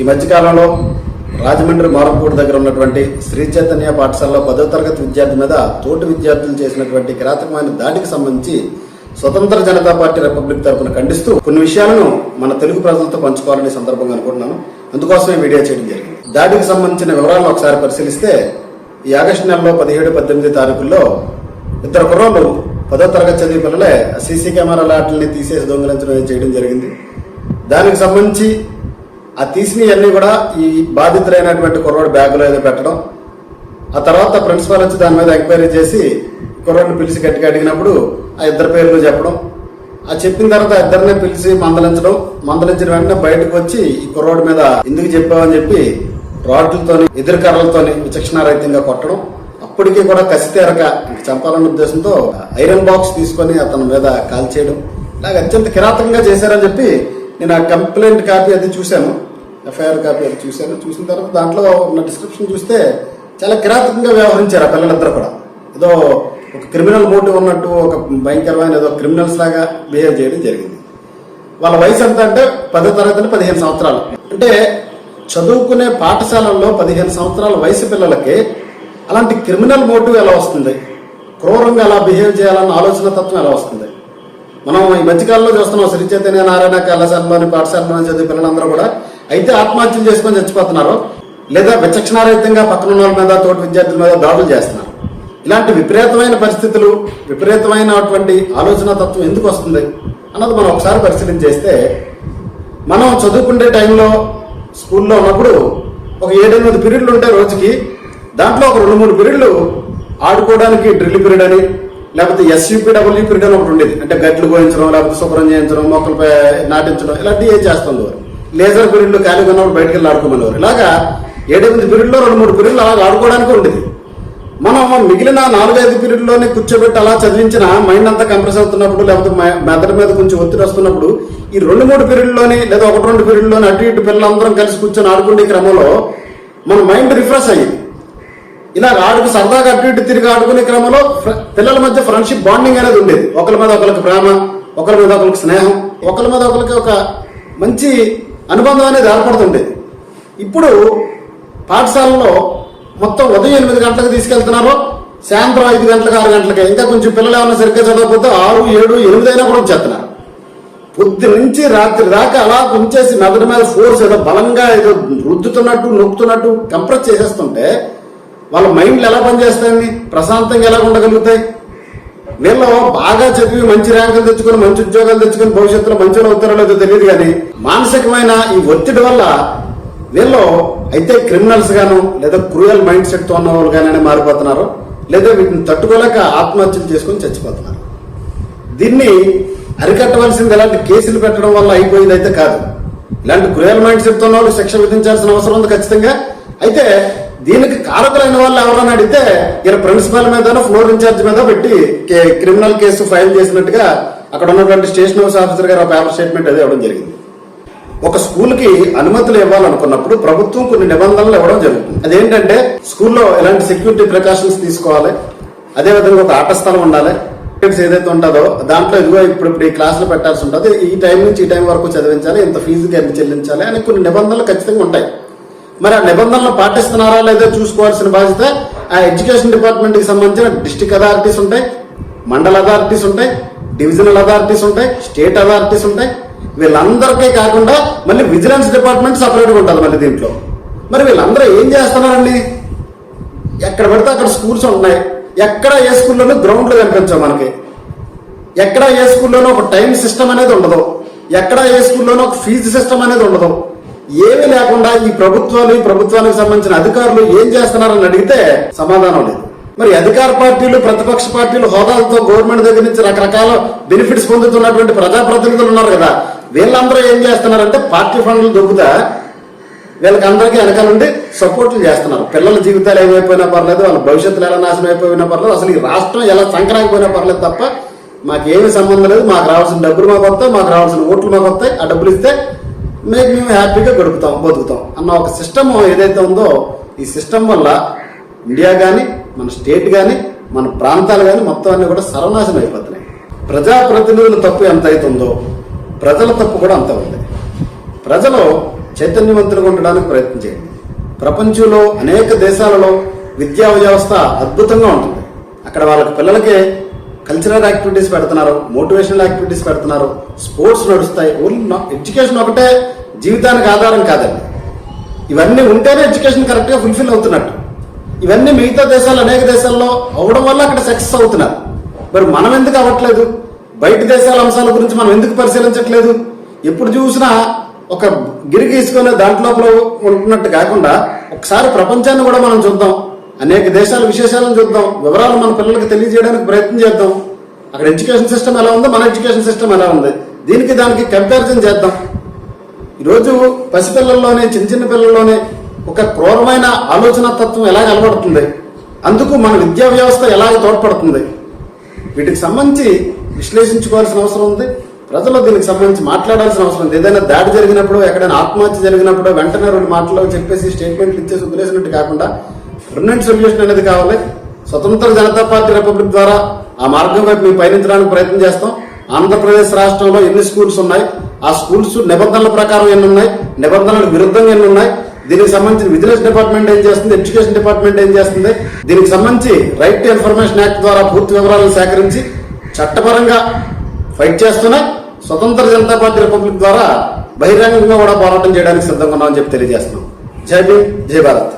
ఈ మధ్యకాలంలో రాజమండ్రి మారంపూడి దగ్గర ఉన్నటువంటి శ్రీ చైతన్య పాఠశాలలో పదో తరగతి విద్యార్థి మీద తోటి విద్యార్థులు చేసినటువంటి కిరాతకమైన దాడికి సంబంధించి స్వతంత్ర జనతా పార్టీ రిపబ్లిక్ తరఫున ఖండిస్తూ కొన్ని విషయాలను మన తెలుగు ప్రజలతో పంచుకోవాలని సందర్భంగా అనుకుంటున్నాను. అందుకోసమే వీడియో చేయడం జరిగింది. దాడికి సంబంధించిన వివరాలను ఒకసారి పరిశీలిస్తే ఈ ఆగస్టు నెలలో పదిహేడు పద్దెనిమిది తారీఖుల్లో ఇద్దరు కుర్రోళ్ళు పదో తరగతి చదివే పిల్లలే సీసీ కెమెరాల ఆటల్ని తీసేసి దొంగిలించడం చేయడం జరిగింది. దానికి సంబంధించి ఆ తీసినవన్నీ కూడా ఈ బాధితులైనటువంటి కుర్రోడు బ్యాగులో ఏదో పెట్టడం. ఆ తర్వాత ప్రిన్సిపాల్ వచ్చి దాని మీద ఎంక్వైరీ చేసి కుర్రోడిని పిలిచి గట్టిగా అడిగినప్పుడు ఆ ఇద్దరు పేర్లు చెప్పడం. ఆ చెప్పిన తర్వాత ఇద్దరినే ఇద్దరిని పిలిచి మందలించడం. మందలించిన వెంటనే బయటకు వచ్చి ఈ కుర్రోడి మీద ఎందుకు చెప్పావని చెప్పి రాడ్లతోని ఎదురు కర్రలతోని విచక్షణారహితంగా కొట్టడం. అప్పటికీ కూడా కసి తీరక చంపాలన్న ఉద్దేశంతో ఐరన్ బాక్స్ తీసుకొని అతని మీద కాల్ చేయడం ఇలాగ అత్యంత కిరాతకంగా చేశారని చెప్పి నేను ఆ కంప్లైంట్ కాపీ అది చూశాను. ఎఫ్ఐఆర్ కాపీ అది చూశాను. చూసిన తర్వాత దాంట్లో ఉన్న డిస్క్రిప్షన్ చూస్తే చాలా కిరాతకంగా వ్యవహరించారు ఆ పిల్లలందరూ కూడా. ఏదో ఒక క్రిమినల్ మోటివ్ ఉన్నట్టు ఒక భయంకరమైన ఏదో క్రిమినల్స్ లాగా బిహేవ్ చేయడం జరిగింది. వాళ్ళ వయసు ఎంత అంటే పదో తరగతి పదిహేను సంవత్సరాలు. అంటే చదువుకునే పాఠశాలల్లో పదిహేను సంవత్సరాల వయసు పిల్లలకి అలాంటి క్రిమినల్ మోటివ్ ఎలా వస్తుంది? క్రూరంగా ఎలా బిహేవ్ చేయాలన్న ఆలోచన తత్వం ఎలా వస్తుంది? మనం ఈ మధ్యకాలంలో చూస్తున్నాం శ్రీ చైతన్య నారాయణ కళాశాలలోని పాఠశాలలోని చదివే పిల్లలందరూ కూడా అయితే ఆత్మహత్యలు చేసుకొని చచ్చిపోతున్నారు. లేదా విచక్షణారహితంగా పక్కన ఉన్న వాళ్ళ మీద తోటి విద్యార్థుల మీద దాడులు చేస్తున్నారు. ఇలాంటి విపరీతమైన పరిస్థితులు విపరీతమైనటువంటి ఆలోచన తత్వం ఎందుకు వస్తుంది అన్నది మనం ఒకసారి పరిశీలన చేస్తే మనం చదువుకునే టైంలో స్కూల్లో ఉన్నప్పుడు ఒక ఏడెనిమిది పీరియడ్లు ఉంటాయి రోజుకి దాంట్లో ఒక రెండు మూడు పీరియడ్లు ఆడుకోవడానికి డ్రిల్ పీరియడ్ అని లేకపోతే ఎస్యూపీ డబ్ల్యూ పీరియడ్ అని ఒకటి ఉండేది. అంటే గట్లు గోయించడం లేకపోతే శుభ్రం చేయించడం మొక్కలపై నాటించడం ఇలాంటివి ఏం చేస్తుండేవారు? లేజర్ పీరియడ్లు ఖాళీగా ఉన్నప్పుడు బయటకు వెళ్ళి ఆడుకోమనేవారు. ఇలాగా ఏడెనిమిది పీరియడ్లో రెండు మూడు పీరియడ్లు అలాగ ఆడుకోవడానికి ఉండేది. మనం మిగిలిన నాలుగైదు పీరియడ్లోనే కూర్చోబెట్టి అలా చదివించిన మైండ్ అంతా కంప్రెస్ అవుతున్నప్పుడు లేకపోతే మెదడు మీద కొంచెం ఒత్తిడి వస్తున్నప్పుడు ఈ రెండు మూడు పీరియడ్లోనే లేదా ఒకటి రెండు పీరియడ్లోనే అటు ఇటు పిల్లలందరం కలిసి కూర్చొని ఆడుకునే క్రమంలో మన మైండ్ రిఫ్రెష్ అయ్యింది. ఇలా ఆడుకు సరదాగా అటు ఇటు తిరిగి ఆడుకునే క్రమంలో పిల్లల మధ్య ఫ్రెండ్షిప్ బాండింగ్ అనేది ఉండేది. ఒకరి మీద ఒకరికి ప్రేమ ఒకరి మీద ఒకరికి స్నేహం ఒకరి మీద ఒకరికి ఒక మంచి అనుబంధం అనేది ఏర్పడుతుండేది ఇప్పుడు పాఠశాలలో మొత్తం ఉదయం ఎనిమిది గంటలకు తీసుకెళ్తున్నారు సాయంత్రం ఐదు గంటలకు ఆరు గంటలకి. ఇంకా కొంచెం పిల్లలు ఏమైనా సరిగ్గా చదవకపోతే ఆరు ఏడు ఎనిమిది అయినా కూడా వచ్చేస్తున్నారు పొద్దు నుంచి రాత్రి దాకా అలా ఉంచేసి మెదడు మీద ఫోర్స్ ఏదో బలంగా ఏదో రుద్దుతున్నట్టు నొక్కుతున్నట్టు కంప్రెస్ చేసేస్తుంటే వాళ్ళ మైండ్లు ఎలా పనిచేస్తాయండి? ప్రశాంతంగా ఎలా ఉండగలుగుతాయి? వీళ్ళు బాగా చదివి మంచి ర్యాంకులు తెచ్చుకొని మంచి ఉద్యోగాలు తెచ్చుకొని భవిష్యత్తులో మంచిగా అవుతారో లేదో తెలియదు కానీ మానసికమైన ఈ ఒత్తిడి వల్ల వీళ్ళు అయితే క్రిమినల్స్ గాను లేదా క్రూయల్ మైండ్ సెట్తో ఉన్న వాళ్ళు కానీ మారిపోతున్నారు లేదా వీటిని తట్టుకోలేక ఆత్మహత్యలు చేసుకొని చచ్చిపోతున్నారు. దీన్ని అరికట్టవలసింది ఎలాంటి కేసులు పెట్టడం వల్ల అయిపోయేది అయితే కాదు. ఇలాంటి క్రూయల్ మైండ్ సెట్ ఉన్న వాళ్ళు శిక్ష విధించాల్సిన అవసరం ఉంది ఖచ్చితంగా. అయితే దీనికి కారకులైన వాళ్ళు ఎవరైనా అడిగితే ఈయన ప్రిన్సిపల్ మీద ఫ్లోర్ ఇన్ఛార్జ్ మీద పెట్టి క్రిమినల్ కేసు ఫైల్ చేసినట్టుగా అక్కడ ఉన్నటువంటి స్టేషన్ హౌస్ ఆఫీసర్ గారు పేపర్ స్టేట్మెంట్ అది ఇవ్వడం జరిగింది. ఒక స్కూల్కి అనుమతులు ఇవ్వాలనుకున్నప్పుడు ప్రభుత్వం కొన్ని నిబంధనలు ఇవ్వడం జరుగుతుంది. అదేంటంటే స్కూల్లో ఎలాంటి సెక్యూరిటీ ప్రికాషన్స్ తీసుకోవాలి అదేవిధంగా ఒక ఆట స్థలం ఉండాలి టికెట్స్ ఏదైతే ఉంటుందో దాంట్లో ఇదిగో ఇప్పుడు ఇప్పుడు ఈ క్లాసులు పెట్టాల్సి ఉంటుంది ఈ టైం నుంచి ఈ టైం వరకు చదివించాలి ఇంత ఫీజుకి ఎంత చెల్లించాలి అని కొన్ని నిబంధనలు ఖచ్చితంగా ఉంటాయి. మరి ఆ నిబంధనలు పాటిస్తున్నారా లేదో చూసుకోవాల్సిన బాధ్యత ఆ ఎడ్యుకేషన్ డిపార్ట్మెంట్కి సంబంధించిన డిస్టిక్ అథారిటీస్ ఉంటాయి మండల అథారిటీస్ ఉంటాయి డివిజనల్ అథారిటీస్ ఉంటాయి స్టేట్ అథారిటీస్ ఉంటాయి. వీళ్ళందరికీ కాకుండా మళ్ళీ విజిలెన్స్ డిపార్ట్మెంట్ సపరేట్గా ఉంటుంది మళ్ళీ దీంట్లో. మరి వీళ్ళందరూ ఏం చేస్తున్నారండి? ఎక్కడ పడితే అక్కడ స్కూల్స్ ఉన్నాయి ఎక్కడ ఏ స్కూల్లోనూ గ్రౌండ్లు కనిపించవు మనకి. ఎక్కడ ఏ స్కూల్లోనూ ఒక టైం సిస్టమ్ అనేది ఉండదు. ఎక్కడ ఏ స్కూల్లోనూ ఒక ఫీజు సిస్టమ్ అనేది ఉండదు. ఏమీ లేకుండా ఈ ప్రభుత్వాలు ఈ ప్రభుత్వానికి సంబంధించిన అధికారులు ఏం చేస్తున్నారని అడిగితే సమాధానం లేదు. మరి అధికార పార్టీలు ప్రతిపక్ష పార్టీలు హోదాలతో గవర్నమెంట్ దగ్గర నుంచి రకరకాల బెనిఫిట్స్ పొందుతున్నటువంటి ప్రజాప్రతినిధులు ఉన్నారు కదా. వీళ్ళందరూ ఏం చేస్తున్నారంటే పార్టీ ఫండ్లు దొబ్బుతా వీళ్ళకి అందరికీ వెనకాల నుండి సపోర్ట్లు చేస్తున్నారు. పిల్లల జీవితాలు ఏమైపోయినా పర్లేదు వాళ్ళ భవిష్యత్తులు ఎలా నాశనం అయిపోయినా పర్లేదు అసలు ఈ రాష్ట్రం ఎలా సంక్రాంతిపోయినా పర్లేదు తప్ప మాకేమి సంబంధం లేదు. మాకు రావాల్సిన డబ్బులు మాకు వస్తాయి మాకు రావాల్సిన ఓట్లు మాకు వస్తాయి. ఆ డబ్బులు ఇస్తే మేము మేము హ్యాపీగా గడుపుతాం బతుకుతాం అన్న ఒక సిస్టమ్ ఏదైతే ఉందో ఈ సిస్టమ్ వల్ల ఇండియా కానీ మన స్టేట్ కానీ మన ప్రాంతాలు కానీ మొత్తం అన్ని కూడా సర్వనాశనం అయిపోతున్నాయి. ప్రజాప్రతినిధుల తప్పు ఎంత అవుతుందో ప్రజల తప్పు కూడా అంత ఉంది. ప్రజలు చైతన్యవంతులుగా ఉండడానికి ప్రయత్నం చేయండి. ప్రపంచంలో అనేక దేశాలలో విద్యా వ్యవస్థ అద్భుతంగా ఉంటుంది. అక్కడ వాళ్ళకి పిల్లలకి కల్చరల్ యాక్టివిటీస్ పెడుతున్నారు మోటివేషనల్ యాక్టివిటీస్ పెడుతున్నారు స్పోర్ట్స్ నడుస్తాయి ఓన్లీ ఎడ్యుకేషన్ ఒకటే జీవితానికి ఆధారం కాదండి. ఇవన్నీ ఉంటేనే ఎడ్యుకేషన్ కరెక్ట్గా ఫుల్ఫిల్ అవుతున్నట్టు. ఇవన్నీ మిగతా దేశాలు అనేక దేశాల్లో అవడం వల్ల అక్కడ సక్సెస్ అవుతున్నారు. మరి మనం ఎందుకు అవ్వట్లేదు? బయట దేశాల అంశాల గురించి మనం ఎందుకు పరిశీలించట్లేదు? ఎప్పుడు చూసినా ఒక గిరి గీసుకొని దాంట్లో ఉంటున్నట్టు కాకుండా ఒకసారి ప్రపంచాన్ని కూడా మనం చూద్దాం. అనేక దేశాల విశేషాలను చూద్దాం. వివరాలు మన పిల్లలకు తెలియజేయడానికి ప్రయత్నం చేద్దాం. అక్కడ ఎడ్యుకేషన్ సిస్టమ్ ఎలా ఉందో మన ఎడ్యుకేషన్ సిస్టమ్ ఎలా ఉంది? దీనికి దానికి కంపారిజన్ చేద్దాం. ఈరోజు పసిపిల్లల్లోనే చిన్న చిన్న పిల్లల్లోనే ఒక క్రూరమైన ఆలోచన తత్వం ఎలా నిలబడుతుంది? అందుకు మన విద్యా వ్యవస్థ ఎలా తోడ్పడుతుంది? వీటికి సంబంధించి విశ్లేషించుకోవాల్సిన అవసరం ఉంది. ప్రజలు దీనికి సంబంధించి మాట్లాడాల్సిన అవసరం ఉంది. ఏదైనా దాడి జరిగినప్పుడు ఎక్కడైనా ఆత్మహత్య జరిగినప్పుడు వెంటనే రెండు మాటలు చెప్పేసి స్టేట్మెంట్లు ఇచ్చేసి వదిలేసినట్టు కాకుండా పర్మనెంట్ సొల్యూషన్ అనేది కావాలి. స్వతంత్ర జనతా పార్టీ రిపబ్లిక్ ద్వారా ఆ మార్గం వైపు మేము పయనించడానికి ప్రయత్నం చేస్తాం. ఆంధ్రప్రదేశ్ రాష్ట్రంలో ఎన్ని స్కూల్స్ ఉన్నాయి? ఆ స్కూల్స్ నిబంధనల ప్రకారం ఎన్ని ఉన్నాయి? నిబంధనలకు విరుద్ధంగా ఎన్ని ఉన్నాయి? దీనికి సంబంధించి విజిలెన్స్ డిపార్ట్మెంట్ ఏం చేస్తుంది? ఎడ్యుకేషన్ డిపార్ట్మెంట్ ఏం చేస్తుంది? దీనికి సంబంధించి రైట్ టు ఇన్ఫర్మేషన్ యాక్ట్ ద్వారా పూర్తి వివరాలను సేకరించి చట్టపరంగా ఫైట్ చేస్తున్నాయి స్వతంత్ర జనతా పార్టీ రిపబ్లిక్ ద్వారా బహిరంగంగా కూడా పోరాటం చేయడానికి సిద్ధంగా ఉన్నామని చెప్పి తెలియజేస్తున్నాం. జై భీమ్ జై భారత్.